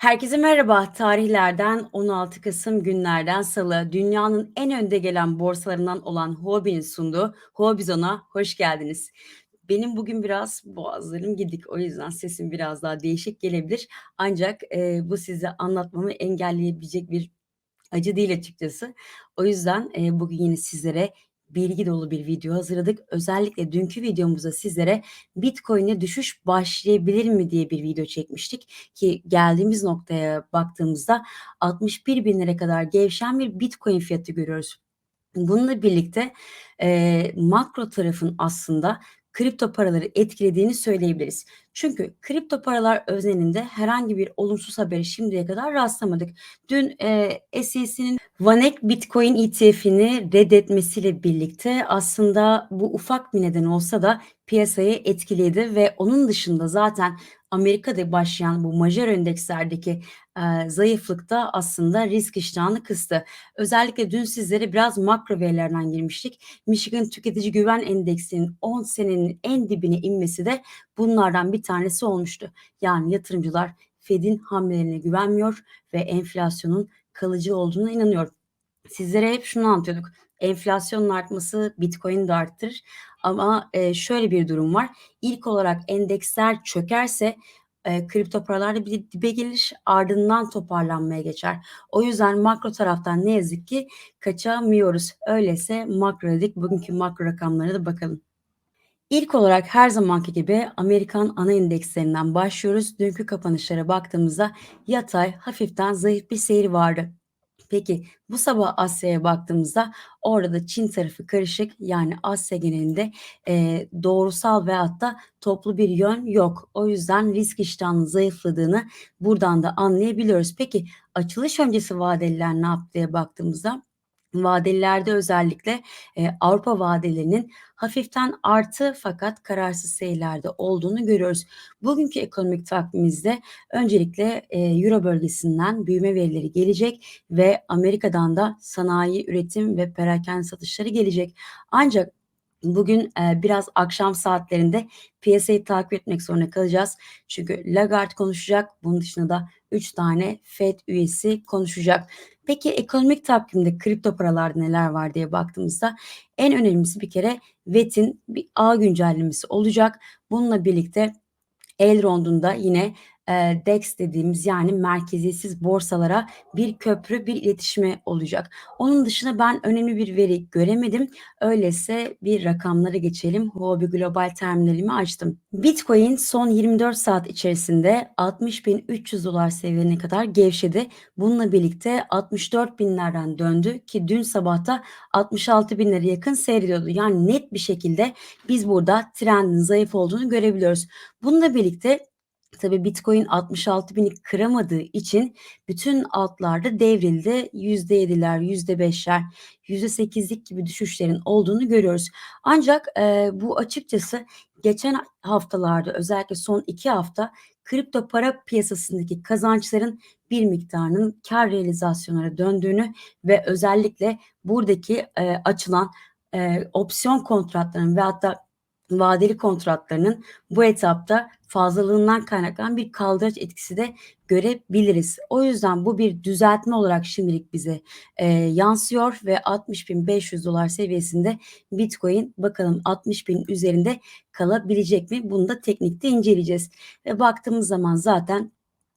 Herkese merhaba. Tarihlerden 16 Kasım günlerden Salı dünyanın en önde gelen borsalarından olan Huobi'nin sunduğu Huobizon'a hoş geldiniz. Benim bugün biraz boğazlarım gidik. O yüzden sesim biraz daha değişik gelebilir. Ancak e, bu size anlatmamı engelleyebilecek bir acı değil açıkçası. O yüzden e, bugün yine sizlere bilgi dolu bir video hazırladık. Özellikle dünkü videomuzda sizlere Bitcoin'e düşüş başlayabilir mi diye bir video çekmiştik ki geldiğimiz noktaya baktığımızda 61 bin lira kadar gevşen bir Bitcoin fiyatı görüyoruz. Bununla birlikte e, makro tarafın aslında kripto paraları etkilediğini söyleyebiliriz. Çünkü kripto paralar özelinde herhangi bir olumsuz haberi şimdiye kadar rastlamadık. Dün e, SEC'nin Vanek Bitcoin ETF'ini reddetmesiyle birlikte aslında bu ufak bir neden olsa da piyasayı etkiledi ve onun dışında zaten Amerika'da başlayan bu majör endekslerdeki e, zayıflık da aslında risk iştahını kıstı. Özellikle dün sizlere biraz makro verilerden girmiştik. Michigan Tüketici Güven Endeksinin 10 senenin en dibine inmesi de bunlardan bir tanesi olmuştu. Yani yatırımcılar Fed'in hamlelerine güvenmiyor ve enflasyonun kalıcı olduğuna inanıyor. Sizlere hep şunu anlatıyorduk. Enflasyonun artması Bitcoin'i de arttırır. Ama e, şöyle bir durum var. İlk olarak endeksler çökerse e, kripto paralar da bir dibe gelir ardından toparlanmaya geçer. O yüzden makro taraftan ne yazık ki kaçamıyoruz. Öyleyse makro dedik. Bugünkü makro rakamlara da bakalım. İlk olarak her zamanki gibi Amerikan ana endekslerinden başlıyoruz. Dünkü kapanışlara baktığımızda yatay hafiften zayıf bir seyir vardı. Peki bu sabah Asya'ya baktığımızda orada da Çin tarafı karışık yani Asya genelinde e, doğrusal ve hatta toplu bir yön yok. O yüzden risk iştahının zayıfladığını buradan da anlayabiliyoruz. Peki açılış öncesi vadeliler ne yaptı diye baktığımızda Vadelilerde özellikle e, Avrupa vadelerinin hafiften artı fakat kararsız seyirlerde olduğunu görüyoruz. Bugünkü ekonomik takvimimizde öncelikle e, Euro bölgesinden büyüme verileri gelecek ve Amerika'dan da sanayi, üretim ve perakende satışları gelecek. Ancak Bugün e, biraz akşam saatlerinde piyasayı takip etmek zorunda kalacağız. Çünkü Lagarde konuşacak. Bunun dışında da 3 tane FED üyesi konuşacak. Peki ekonomik takvimde kripto paralarda neler var diye baktığımızda en önemlisi bir kere VET'in bir ağ güncellemesi olacak. Bununla birlikte Elrond'un da yine DEX dediğimiz yani merkeziyetsiz borsalara bir köprü, bir iletişime olacak. Onun dışında ben önemli bir veri göremedim. Öyleyse bir rakamlara geçelim. Huobi Global terminalimi açtım. Bitcoin son 24 saat içerisinde 60.300 dolar seviyelerine kadar gevşedi. Bununla birlikte 64 binlerden döndü ki dün sabahta 66 binlere yakın seyrediyordu. Yani net bir şekilde biz burada trendin zayıf olduğunu görebiliyoruz. Bununla birlikte Tabii Bitcoin 66 bini kıramadığı için bütün altlarda devrildi. %7'ler, %5'ler, %8'lik gibi düşüşlerin olduğunu görüyoruz. Ancak e, bu açıkçası geçen haftalarda özellikle son iki hafta kripto para piyasasındaki kazançların bir miktarının kar realizasyonlara döndüğünü ve özellikle buradaki e, açılan e, opsiyon kontratlarının ve hatta vadeli kontratlarının bu etapta fazlalığından kaynaklanan bir kaldıraç etkisi de görebiliriz. O yüzden bu bir düzeltme olarak şimdilik bize e, yansıyor ve 60.500 dolar seviyesinde Bitcoin bakalım 60.000 üzerinde kalabilecek mi? Bunu da teknikte inceleyeceğiz. Ve baktığımız zaman zaten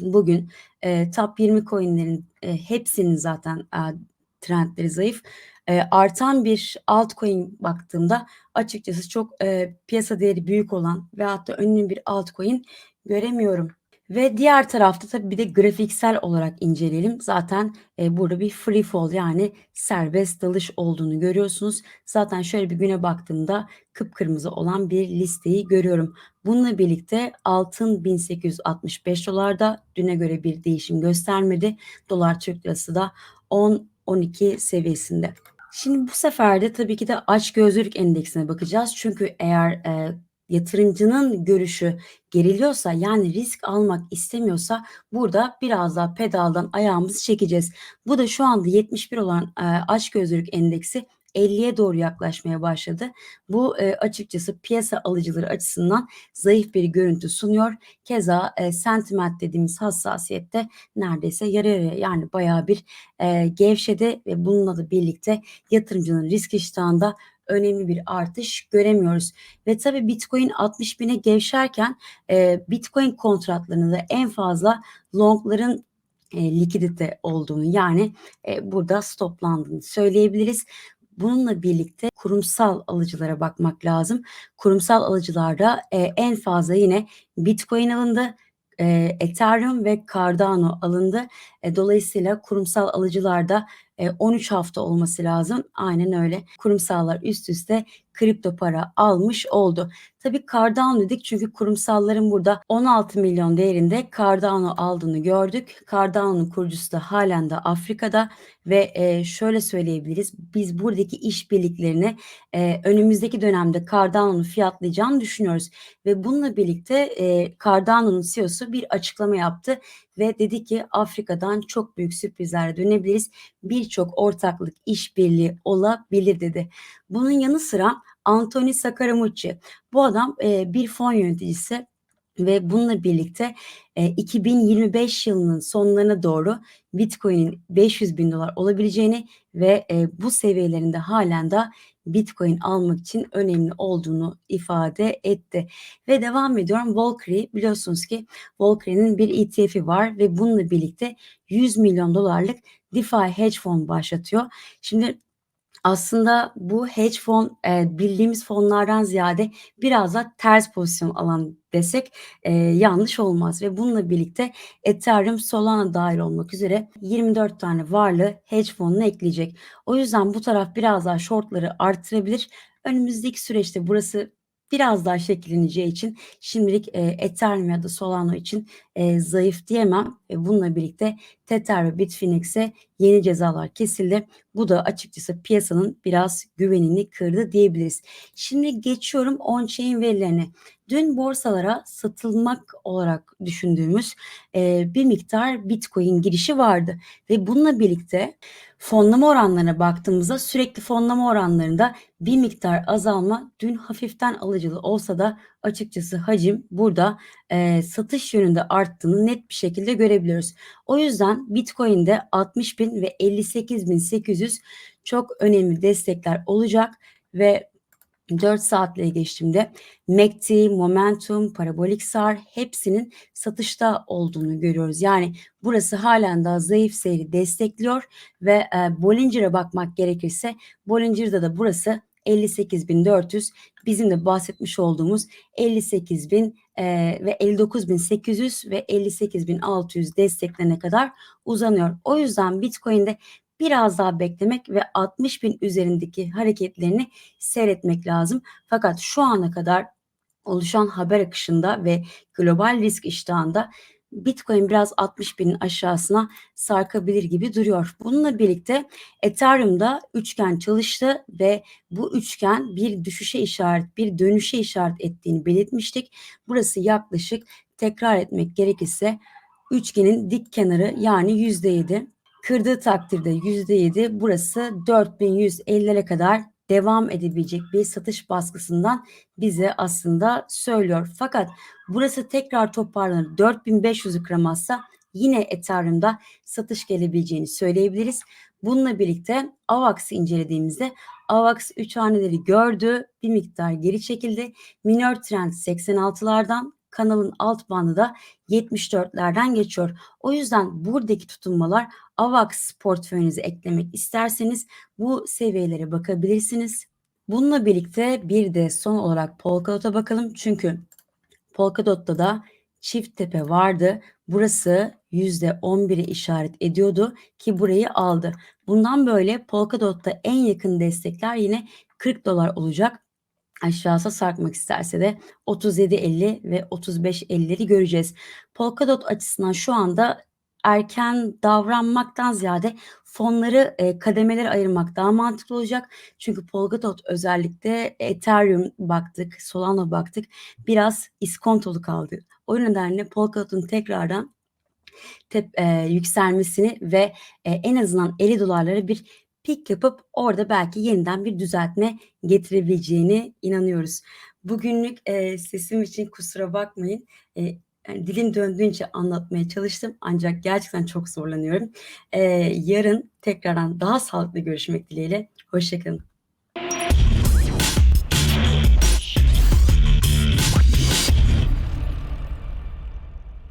bugün e, top 20 coinlerin e, hepsinin zaten e, trendleri zayıf e, artan bir altcoin baktığımda açıkçası çok e, piyasa değeri büyük olan ve hatta önlü bir altcoin göremiyorum. Ve diğer tarafta tabii bir de grafiksel olarak inceleyelim. Zaten e, burada bir free fall yani serbest dalış olduğunu görüyorsunuz. Zaten şöyle bir güne baktığımda kıpkırmızı olan bir listeyi görüyorum. Bununla birlikte altın 1865 dolarda düne göre bir değişim göstermedi. Dolar Türk lirası da 10-12 seviyesinde. Şimdi bu sefer de tabii ki de açgözlülük endeksine bakacağız. Çünkü eğer e, yatırımcının görüşü geriliyorsa yani risk almak istemiyorsa burada biraz daha pedaldan ayağımızı çekeceğiz. Bu da şu anda 71 olan e, açgözlülük endeksi 50'ye doğru yaklaşmaya başladı. Bu e, açıkçası piyasa alıcıları açısından zayıf bir görüntü sunuyor. Keza e, sentiment dediğimiz hassasiyette neredeyse yarı yarıya yani bayağı bir e, gevşedi ve bununla da birlikte yatırımcının risk iştahında önemli bir artış göremiyoruz. Ve tabii Bitcoin 60 bine gevşerken e, Bitcoin kontratlarında da en fazla longların e, likidite olduğunu yani e, burada stoplandığını söyleyebiliriz. Bununla birlikte kurumsal alıcılara bakmak lazım. Kurumsal alıcılarda e, en fazla yine Bitcoin alındı, e, Ethereum ve Cardano alındı. E, dolayısıyla kurumsal alıcılarda 13 hafta olması lazım. Aynen öyle. Kurumsallar üst üste kripto para almış oldu. Tabii Cardano dedik çünkü kurumsalların burada 16 milyon değerinde Cardano aldığını gördük. Cardano'nun kurucusu da halen de Afrika'da ve e, şöyle söyleyebiliriz. Biz buradaki işbirliklerini e, önümüzdeki dönemde Cardano'nun fiyatlayacağını düşünüyoruz. Ve bununla birlikte e, Cardano'nun CEO'su bir açıklama yaptı ve dedi ki Afrika'dan çok büyük sürprizlerle dönebiliriz. Birçok ortaklık işbirliği olabilir dedi. Bunun yanı sıra Anthony Scaramucci bu adam e, bir fon yöneticisi ve bununla birlikte e, 2025 yılının sonlarına doğru Bitcoin'in 500 bin dolar olabileceğini ve e, bu seviyelerinde halen de Bitcoin almak için önemli olduğunu ifade etti. Ve devam ediyorum. Valkyrie biliyorsunuz ki Valkyrie'nin bir ETF'i var ve bununla birlikte 100 milyon dolarlık DeFi hedge fon başlatıyor. Şimdi aslında bu hedge fon e, bildiğimiz fonlardan ziyade biraz da ters pozisyon alan desek e, yanlış olmaz ve bununla birlikte Ethereum, Solana dahil olmak üzere 24 tane varlığı hedge fonuna ekleyecek. O yüzden bu taraf biraz daha shortları artırabilir. Önümüzdeki süreçte burası biraz daha şekilleneceği için şimdilik e, Ethereum ya da Solana için e, zayıf diyemem. E, bununla birlikte Tether ve Bitfinex'e yeni cezalar kesildi. Bu da açıkçası piyasanın biraz güvenini kırdı diyebiliriz. Şimdi geçiyorum on-chain verilerine. Dün borsalara satılmak olarak düşündüğümüz e, bir miktar Bitcoin girişi vardı ve bununla birlikte fonlama oranlarına baktığımızda sürekli fonlama oranlarında bir miktar azalma dün hafiften alıcılı olsa da açıkçası hacim burada e, satış yönünde arttığını net bir şekilde görebiliyoruz. O yüzden Bitcoin'de 60 bin ve 58 bin 800 çok önemli destekler olacak ve 4 saatliğe geçtiğimde MACD, Momentum, Parabolik SAR hepsinin satışta olduğunu görüyoruz. Yani burası halen daha zayıf seyri destekliyor ve e, Bollinger'e bakmak gerekirse Bollinger'da da burası 58.400 bizim de bahsetmiş olduğumuz 58.000 e, ve 59.800 ve 58.600 desteklerine kadar uzanıyor. O yüzden Bitcoin'de biraz daha beklemek ve 60 bin üzerindeki hareketlerini seyretmek lazım. Fakat şu ana kadar oluşan haber akışında ve global risk iştahında Bitcoin biraz 60 binin aşağısına sarkabilir gibi duruyor. Bununla birlikte Ethereum'da üçgen çalıştı ve bu üçgen bir düşüşe işaret, bir dönüşe işaret ettiğini belirtmiştik. Burası yaklaşık tekrar etmek gerekirse üçgenin dik kenarı yani %7 kırdığı takdirde %7 burası 4150'lere kadar devam edebilecek bir satış baskısından bize aslında söylüyor. Fakat burası tekrar toparlanır 4500'ü kıramazsa yine Ethereum'da satış gelebileceğini söyleyebiliriz. Bununla birlikte AVAX'ı incelediğimizde AVAX 3 haneleri gördü, bir miktar geri çekildi. Minor trend 86'lardan kanalın alt bandı da 74'lerden geçiyor. O yüzden buradaki tutunmalar AVAX portföyünüze eklemek isterseniz bu seviyelere bakabilirsiniz. Bununla birlikte bir de son olarak Polkadot'a bakalım. Çünkü Polkadot'ta da çift tepe vardı. Burası %11'i işaret ediyordu ki burayı aldı. Bundan böyle Polkadot'ta en yakın destekler yine 40 dolar olacak aşağısa sarkmak isterse de 37.50 ve 35.50'leri göreceğiz. Polkadot açısından şu anda erken davranmaktan ziyade fonları e, kademelere ayırmak daha mantıklı olacak. Çünkü Polkadot özellikle Ethereum baktık, Solana baktık. Biraz iskontolu kaldı. O nedenle Polkadot'un tekrardan tep, e, yükselmesini ve e, en azından 50 dolarlara bir pik yapıp orada belki yeniden bir düzeltme getirebileceğine inanıyoruz. Bugünlük, eee, sesim için kusura bakmayın. Eee, yani dilim döndüğünce anlatmaya çalıştım ancak gerçekten çok zorlanıyorum. Eee, yarın tekrardan daha sağlıklı görüşmek dileğiyle. Hoşça kalın.